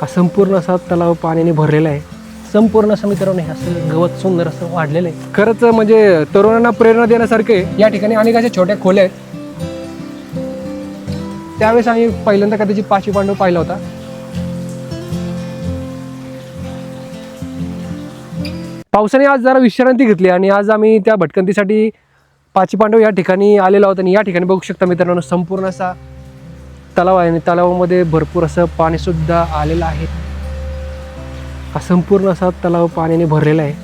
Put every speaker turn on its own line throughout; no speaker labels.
हा संपूर्ण असा तलाव पाण्याने भरलेला आहे. संपूर्ण असं मित्रांनो हे असं गवत सुंदर असं वाढलेलं आहे. खरंच म्हणजे तरुणांना प्रेरणा देण्यासारखे या ठिकाणी अनेक अशा छोट्या खोल्या आहेत. त्यावेळेस आम्ही पहिल्यांदा कदाचित पाचवी पांडव पाहिला होता. पावसाने आज जरा विश्रांती घेतली आणि आज आम्ही त्या भटकंतीसाठी पाचवी पांडव या ठिकाणी आलेलो आहोत आणि या ठिकाणी बघू शकता मित्रांनो संपूर्ण असा तलाव आहे आणि तलावामध्ये भरपूर असं पाणीसुद्धा आलेलं आहे. हा संपूर्ण असा तलाव पाण्याने भरलेला आहे.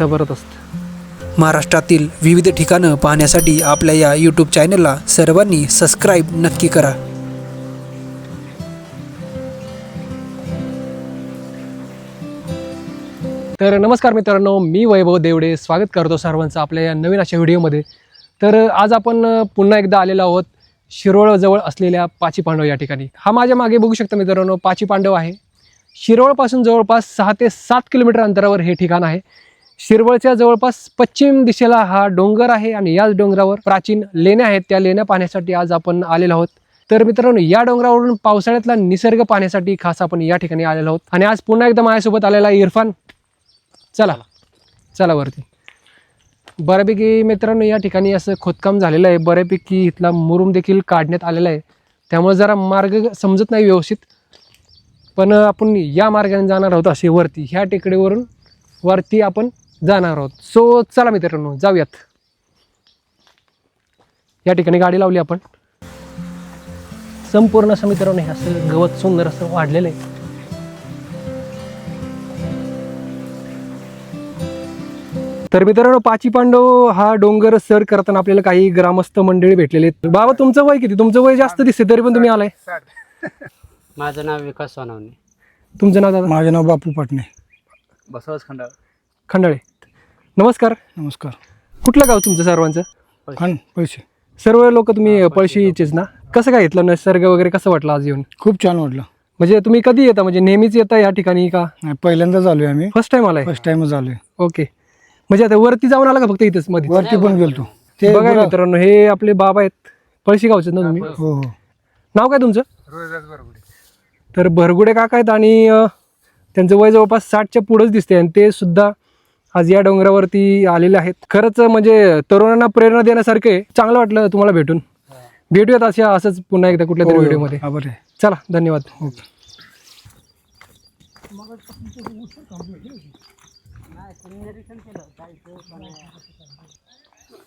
जबरदस्त.
महाराष्ट्रातील विविध ठिकाणं पाहण्यासाठी आपल्या या यूट्यूब चॅनलला सर्वांनी सबस्क्राईब नक्की करा.
तर नमस्कार मित्रांनो मी वैभव देवडे. स्वागत करतो सर्वांचं आपल्या या नवीन अशा व्हिडिओमध्ये तर आज आपण पुन्हा एकदा आलेलो आहोत. शिरोळजवळ असलेल्या पाची पांडव या ठिकाणी. हा माझ्या मागे बघू शकता मित्रांनो पाची पांडव आहे. शिरोळपासून जवळपास सहा ते सात किलोमीटर अंतरावर हे ठिकाण आहे. शिरवळच्या जवळपास पश्चिम दिशेला हा डोंगर आहे आणि याच डोंगरावर प्राचीन लेण्या आहेत. त्या लेण्या पाहण्यासाठी आज आपण आलेलो आहोत. तर मित्रांनो या डोंगरावरून पावसाळ्यातला निसर्ग पाहण्यासाठी खास आपण या ठिकाणी आलेलो आहोत. आणि आज पुन्हा एकदा माझ्यासोबत आलेला इरफान. चला. चला वरती. बऱ्यापैकी मित्रांनो या ठिकाणी असं खोदकाम झालेलं आहे. बऱ्यापैकी इथला मुरुम देखील काढण्यात आलेला आहे. त्यामुळे जरा मार्ग समजत नाही व्यवस्थित. पण आपण या मार्गाने जाणार आहोत असे वरती. ह्या टेकडीवरून वरती आपण जाणार आहोत. सो चला मित्रांनो जाऊयात. या ठिकाणी गाडी लावली आपण. संपूर्ण असं मित्रांनो हे असं गवत सुंदर असं वाढलेलं आहे. तर मित्रांनो पाची पांडव हा डोंगर सर करताना आपल्याला काही ग्रामस्थ मंडळी भेटलेले आहेत. बाबा तुमचं वय किती? तुमचं वय जास्त दिसते तरी पण तुम्ही आलाय.
माझं नाव विकास सोनवणे.
तुमचं नाव दादा?
माझे नाव बापू पाटणे.
बसवच खंडाळ.
खंडाळे. नमस्कार.
नमस्कार.
कुठलं गाव तुमचं सर्वांचं?
खान पैसे
सर्व लोक तुम्ही पळशीचेच ना? कसं काय घेतलं निसर्ग वगैरे कसं वाटलं आज येऊन?
खूप छान वाटलं.
म्हणजे तुम्ही कधी येता? म्हणजे नेहमीच येता या ठिकाणी का?
नाही, पहिल्यांदाच आलोय आम्ही.
फर्स्ट टाइम आलाय?
फर्स्ट टाइमच आलोय.
ओके म्हणजे आता वरती जाऊन आला का फक्त इथंच मध्ये
वरती पण गेलतो. ते
बघा
गुरा-
मित्रांनो हे आपले बाबा आहेत. पळशी गावचे ना तुम्ही?
हो हो.
नाव काय तुमचं? तर भरगुडे काका आहेत आणि अं, त्यांचं वय जवळपास साठच्या पुढंच दिसते आणि ते सुद्धा आज या डोंगरावरती आलेले आहेत. खरंच म्हणजे तरुणांना प्रेरणा देण्यासारखे चांगलं वाटलं तुम्हाला भेटून. भेटूयात अशा असंच पुन्हा एकदा कुठल्या तरी
हो,
व्हिडिओमध्ये.
आभार आहे.
चला धन्यवाद.
ओके.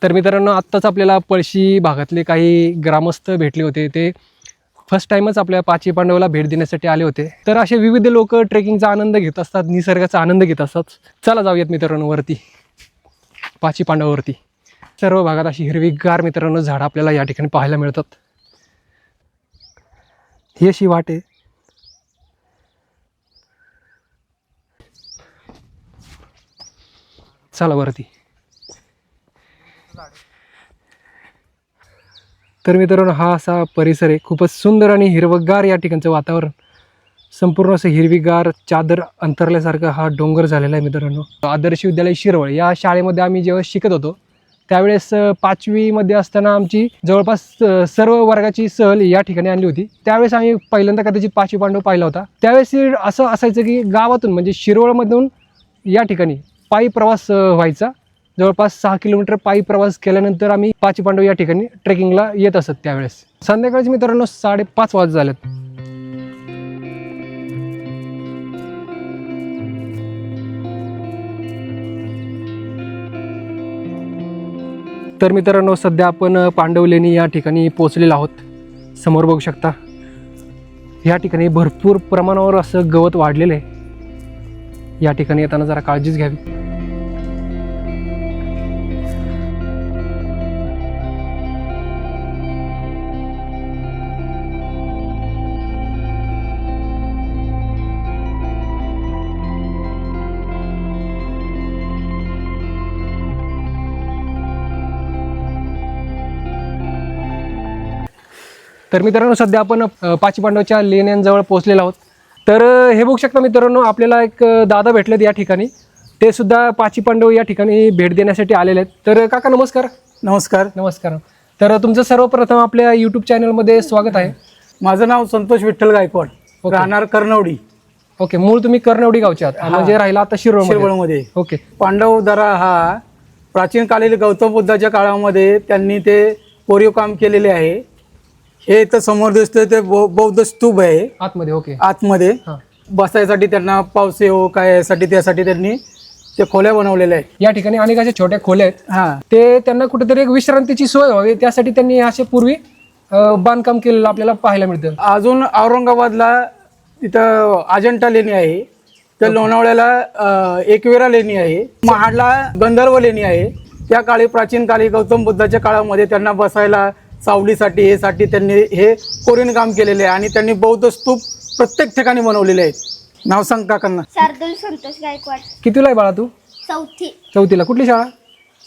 तर मित्रांनो आत्ताच आपल्याला पळशी भागातले काही ग्रामस्थ भेटले होते. ते फर्स्ट टाइमच आपल्या पाची पांडवला भेट देण्यासाठी आले होते. तर असे विविध लोक ट्रेकिंगचा आनंद घेत असतात निसर्गाचा आनंद घेत असतात. चला जाऊयात मित्रांनो वरती पाची पांडवावरती. सर्व भागात अशी हिरवीगार मित्रांनो झाडं आपल्याला या ठिकाणी पाहायला मिळतात. ही अशी वाट आहे. चला वरती तर मित्रांनो हा असा परिसर आहे. खूपच सुंदर आणि हिरवगार या ठिकाणचं वातावरण. संपूर्ण असं हिरवीगार चादर अंतरल्यासारखा हा डोंगर झालेला आहे मित्रांनो. आदर्श विद्यालय शिरवळ. या शाळेमध्ये आम्ही जेव्हा शिकत होतो त्यावेळेस पाचवीमध्ये असताना आमची जवळपास सर्व वर्गाची सहल या ठिकाणी आणली होती. त्यावेळेस आम्ही पहिल्यांदा कदाचित पाचवी पांडव पाहिला होता. त्यावेळेस असं असायचं की गावातून म्हणजे शिरवळमधून या ठिकाणी पायी प्रवास व्हायचा. जवळपास सहा किलोमीटर पायी प्रवास केल्यानंतर आम्ही पाची पांडव या ठिकाणी ट्रेकिंगला येत असत त्यावेळेस. संध्याकाळचे मित्रांनो साडेपाच वाज झालेत. तर मित्रांनो सध्या आपण पांडवलेणी या ठिकाणी पोचलेलो आहोत. समोर बघू शकता या ठिकाणी भरपूर प्रमाणावर असं गवत वाढलेलं आहे. या ठिकाणी येताना जरा काळजीच घ्यावी. तर मित्रांनो सध्या आपण पाची पांडवच्या लेण्यांजवळ पोहोचलेलो आहोत. तर हे बघू शकता मित्रांनो आपल्याला एक दादा भेटलेत या ठिकाणी. ते सुद्धा पाची पांडव या ठिकाणी भेट देण्यासाठी आलेले आहेत. तर काका नमस्कार.
नमस्कार.
नमस्कार. तर तुमचं सर्वप्रथम आपल्या यूट्यूब चॅनलमध्ये स्वागत आहे.
माझं नाव संतोष विठ्ठल गायकवाड. राहणार कर्णवडी
ओके मूळ तुम्ही कर्णवडी गावचे आहात. म्हणजे राहिला आता शिरोळ
शिरवळमध्ये
ओके.
पांडव दरा हा प्राचीन कालीन गौतम बुद्धाच्या काळामध्ये त्यांनी ते कोरीव काम केलेले आहे. हे इथं समोर दिसतंय ते बौ- बौद्ध स्तूप आहे.
आतमध्ये ओके.
आतमध्ये
हा.
बसायसाठी त्यांना पावसे हो काय यासाठी त्यासाठी त्यांनी ते खोल्या बनवलेल्या आहेत.
या ठिकाणी अनेक अशा छोट्या खोल्या आहेत.
हा.
ते त्यांना कुठेतरी एक विश्रांतीची सोय व्हावी. त्यासाठी त्यांनी असे पूर्वी अं, बांधकाम केलेलं आपल्याला पाहायला मिळतं.
अजून औरंगाबादला तिथं अजंठा लेणी आहे. तर लोणावळ्याला अं, एकविरा लेणी आहे. महाडला गंधर्व लेणी आहे. त्या काळी प्राचीन काळी गौतम बुद्धाच्या काळामध्ये त्यांना बसायला सावलीसाठी हे साठी त्यांनी हे कोरीन काम केलेले आहे आणि त्यांनी बौद्ध स्तूप प्रत्येक ठिकाणी बनवलेले आहेत. नाव सांग काकांना.
शार्दूल संतोष गायकवाड.
कितीला आहे बाळा तू?
चौथी.
चौथीला. कुठली शाळा?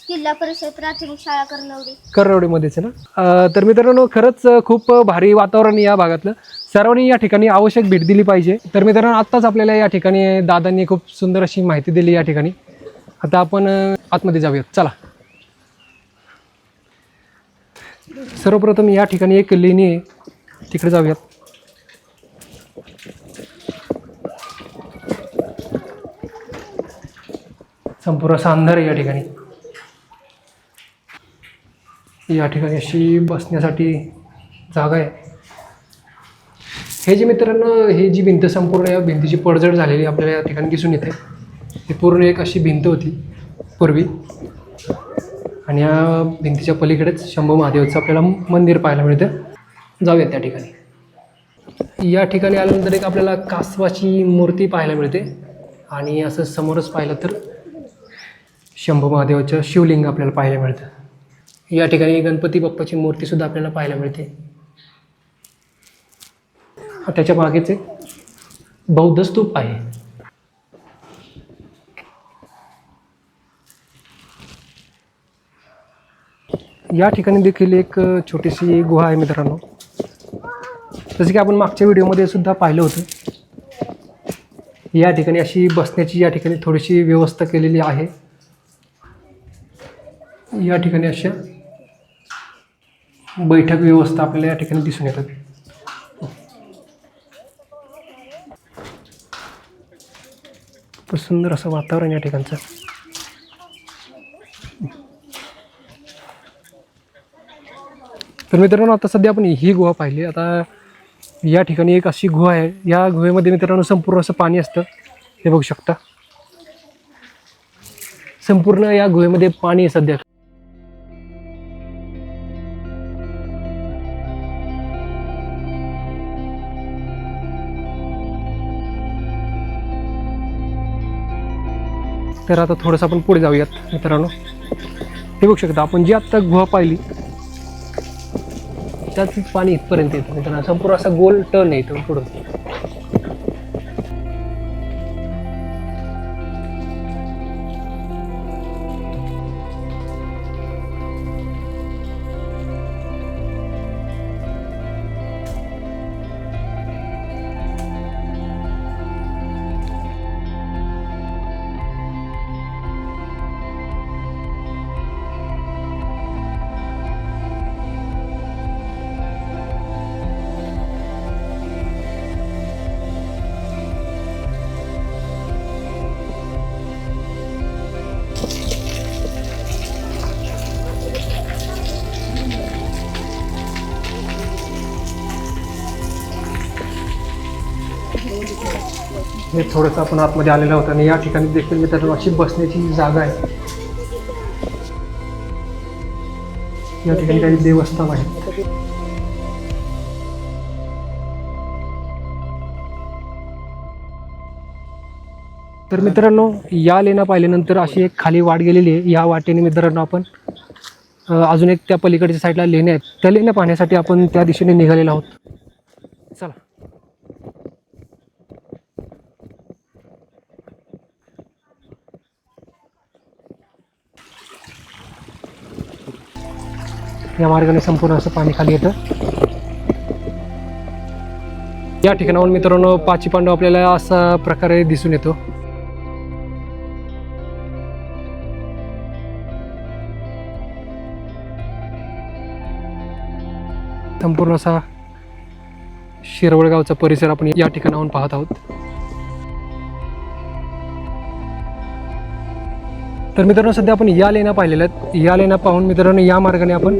जिल्हा परिषद प्राथमिक शाळा कर्नवडी.
कररवडीमध्येच आहे ना? अं, तर मित्रांनो खरंच खूप भारी वातावरण या भागातलं. सर्वांनी या ठिकाणी आवश्यक भेट दिली पाहिजे. तर मित्रांनो आत्ताच आपल्याला या ठिकाणी दादांनी खूप सुंदर अशी माहिती दिली या ठिकाणी. आता आपण अं, आतमध्ये जाऊयात. चला. सर्वप्रथम या ठिकाणी एक लेणी आहे. तिकडे जाऊयात. संपूर्ण असा अंधार आहे या ठिकाणी. या ठिकाणी अशी बसण्यासाठी जागा आहे. हे जे मित्रांनो हे जी भिंत संपूर्ण या भिंतीची पडझड झालेली आपल्याला या ठिकाणी दिसून येते. ही पूर्ण एक अशी भिंत होती पूर्वी. आणि या भिंतीच्या पलीकडेच शंभू महादेवाचं आपल्याला मंदिर पाहायला मिळतं. जाऊयात त्या ठिकाणी. या ठिकाणी आल्यानंतर एक आपल्याला कासवाची मूर्ती पाहायला मिळते. आणि असं समोरच पाहिलं तर शंभू महादेवाचं शिवलिंग आपल्याला पाहायला मिळतं. या ठिकाणी गणपती बाप्पाची मूर्तीसुद्धा आपल्याला पाहायला मिळते. त्याच्या मागेच एक बौद्ध स्तूप आहे. या ठिकाणी देखील एक छोटीशी गुहा आहे मित्रांनो. जसं की आपण मागच्या व्हिडिओमध्ये सुद्धा पाहिलं होतं. या ठिकाणी अशी बसण्याची या ठिकाणी थोडीशी व्यवस्था केलेली आहे. या ठिकाणी अशा बैठक व्यवस्था आपल्याला या ठिकाणी दिसून येतात. सुंदर असं वातावरण या ठिकाणचं. तर मित्रांनो आता सध्या आपण ही गुहा पाहिली. आता या ठिकाणी एक अशी गुहा आहे. या गुहेमध्ये मित्रांनो संपूर्ण असं पाणी असतं. हे बघू शकता. संपूर्ण या गुहेमध्ये पाणी आहे सध्या. तर आता थोडंसं आपण पुढे जाऊयात मित्रांनो. हे बघू शकता आपण जी आत्ता गुहा पाहिली त्यात पाणी इथपर्यंत येतं. मित्रांनो संपूर्ण असा गोल टर्न आहे इथून पुढं. हे थोडंसं आपण आतमध्ये आलेलं होतं आणि या ठिकाणी देखील मित्रांनो अशी बसण्याची जागा आहे या ठिकाणी काही देवस्थान आहे. तर मित्रांनो या लेण्या पाहिल्यानंतर अशी एक खाली वाट गेलेली आहे. या वाटेने मित्रांनो आपण अजून एक त्या पलीकडच्या साईडला लेण्या आहेत. त्या लेण्या पाहण्यासाठी आपण त्या दिशेने निघालेलो आहोत चला या मार्गाने संपूर्ण असं पाणी खाली येतं. या ठिकाणाहून मित्रांनो पाची पांडव आपल्याला असा प्रकारे दिसून येतो. संपूर्ण असा शिरवळगावचा परिसर आपण या ठिकाणाहून पाहत आहोत. तर मित्रांनो सध्या आपण या लेण्या पाहिलेल्या आहेत. या लेण्या पाहून मित्रांनो या मार्गाने आपण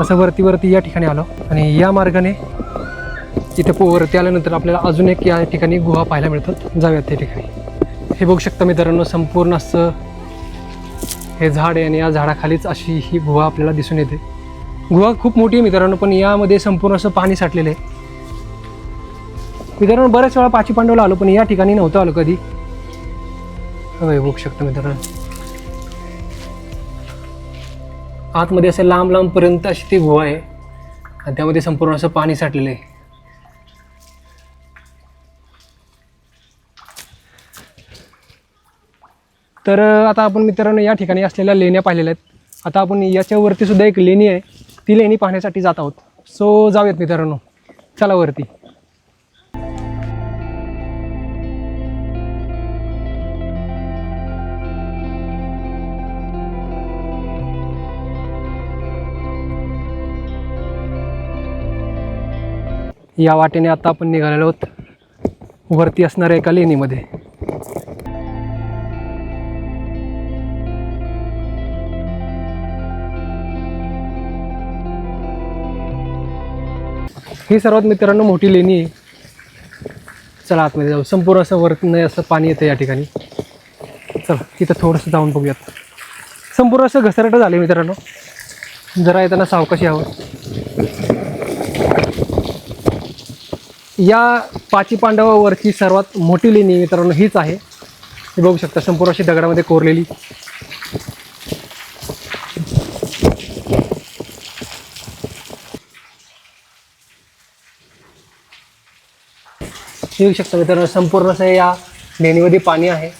असं वरती वरती या ठिकाणी आलो. आणि या मार्गाने इथे पो वरती आल्यानंतर आपल्याला अजून एक या ठिकाणी गुहा पाहायला मिळतात जाऊयात त्या ठिकाणी. हे बघू शकता मित्रांनो संपूर्ण असं हे झाड आहे आणि या झाडाखालीच अशी ही गुहा आपल्याला दिसून येते. गुहा खूप मोठी आहे मित्रांनो पण यामध्ये संपूर्ण असं पाणी साठलेलं आहे. मित्रांनो बऱ्याच वेळा पाची पांडवला आलो पण या ठिकाणी नव्हतं आलो कधी. बघू शकतो मित्रांनो. आतमध्ये असं लांब लांबपर्यंत अशी ती गुहा आहे. आणि त्यामध्ये संपूर्ण असं पाणी साठलेलं आहे. तर आता आपण मित्रांनो या ठिकाणी असलेल्या लेण्या पाहिलेल्या आहेत. आता आपण याच्यावरती सुद्धा एक लेणी आहे. ती लेणी पाहण्यासाठी जात आहोत. सो जाऊयात मित्रांनो. चला वरती. या वाटेने आता आपण निघालेलो आहोत. वरती असणाऱ्या एका लेणीमध्ये. ही सर्वात मित्रांनो मोठी लेणी आहे. चला आतमध्ये जाऊ. संपूर्ण असं वरती असं पाणी येतं या ठिकाणी. चला तिथं थोडंसं जाऊन बघूयात. संपूर्ण असं घसरटं झाले मित्रांनो. जरा येताना सावकाशी यावं या पाची पांडवावरची सर्वात मोठी लेणी मित्रांनो हीच आहे. हे बघू शकता संपूर्ण अशी दगडामध्ये कोरलेली. येऊ शकता मित्रांनो संपूर्ण असं या लेणीमध्ये पाणी आहे.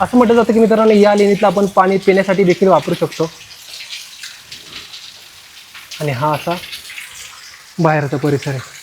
असं म्हटलं जातं की मित्रांनो या लेणीतलं आपण पाणी पिण्यासाठी देखील वापरू शकतो. आणि हा असा बाहेरचा परिसर आहे.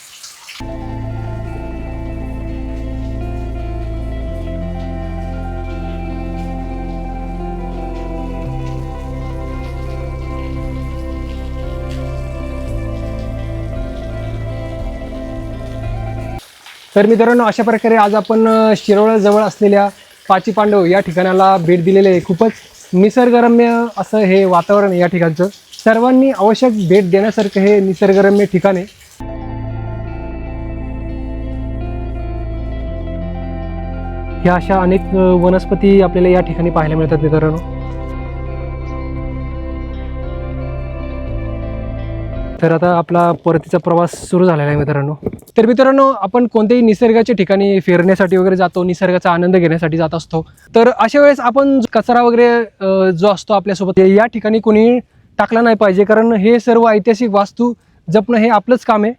तर मित्रांनो अशा प्रकारे आज आपण अ, शिरोळजवळ असलेल्या पाची पांडव या ठिकाणाला भेट दिलेले आहे. खूपच निसर्गरम्य असं हे वातावरण या ठिकाणचं. सर्वांनी आवश्यक भेट देण्यासारखं हे निसर्गरम्य ठिकाण आहे. ह्या अशा अनेक वनस्पती आपल्याला या ठिकाणी पाहायला मिळतात मित्रांनो. तर आता आपला परतीचा प्रवास सुरू झालेला आहे मित्रांनो. तर मित्रांनो आपण कोणत्याही निसर्गाच्या ठिकाणी फिरण्यासाठी वगैरे जातो निसर्गाचा आनंद घेण्यासाठी जात असतो. तर अशा वेळेस आपण कचरा वगैरे जो असतो आपल्यासोबत या ठिकाणी कोणी टाकला नाही पाहिजे. कारण हे सर्व ऐतिहासिक वास्तू जपणं हे आपलंच काम आहे.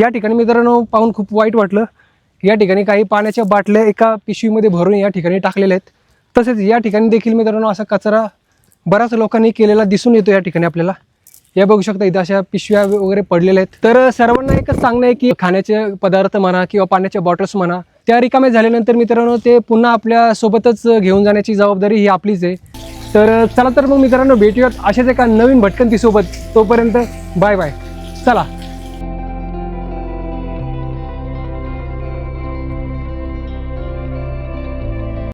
या ठिकाणी मित्रांनो पाहून खूप वाईट वाटलं. या ठिकाणी काही पाण्याच्या बाटल्या एका पिशवीमध्ये भरून या ठिकाणी टाकलेल्या आहेत. तसेच या ठिकाणी देखील मित्रांनो असा कचरा बऱ्याच लोकांनी केलेला दिसून येतो या ठिकाणी आपल्याला. या बघू शकता इथं अशा पिशव्या वगैरे पडलेल्या आहेत. तर सर्वांना एकच सांगणं आहे की खाण्याचे पदार्थ म्हणा किंवा पाण्याच्या बॉटल्स म्हणा त्या रिकाम्या झाल्यानंतर मित्रांनो ते पुन्हा आपल्या सोबतच घेऊन जाण्याची जबाबदारी ही आपलीच आहे. तर चला तर मग मित्रांनो भेटूयात अशाच एका नवीन भटकंतीसोबत. तोपर्यंत बाय बाय. चला.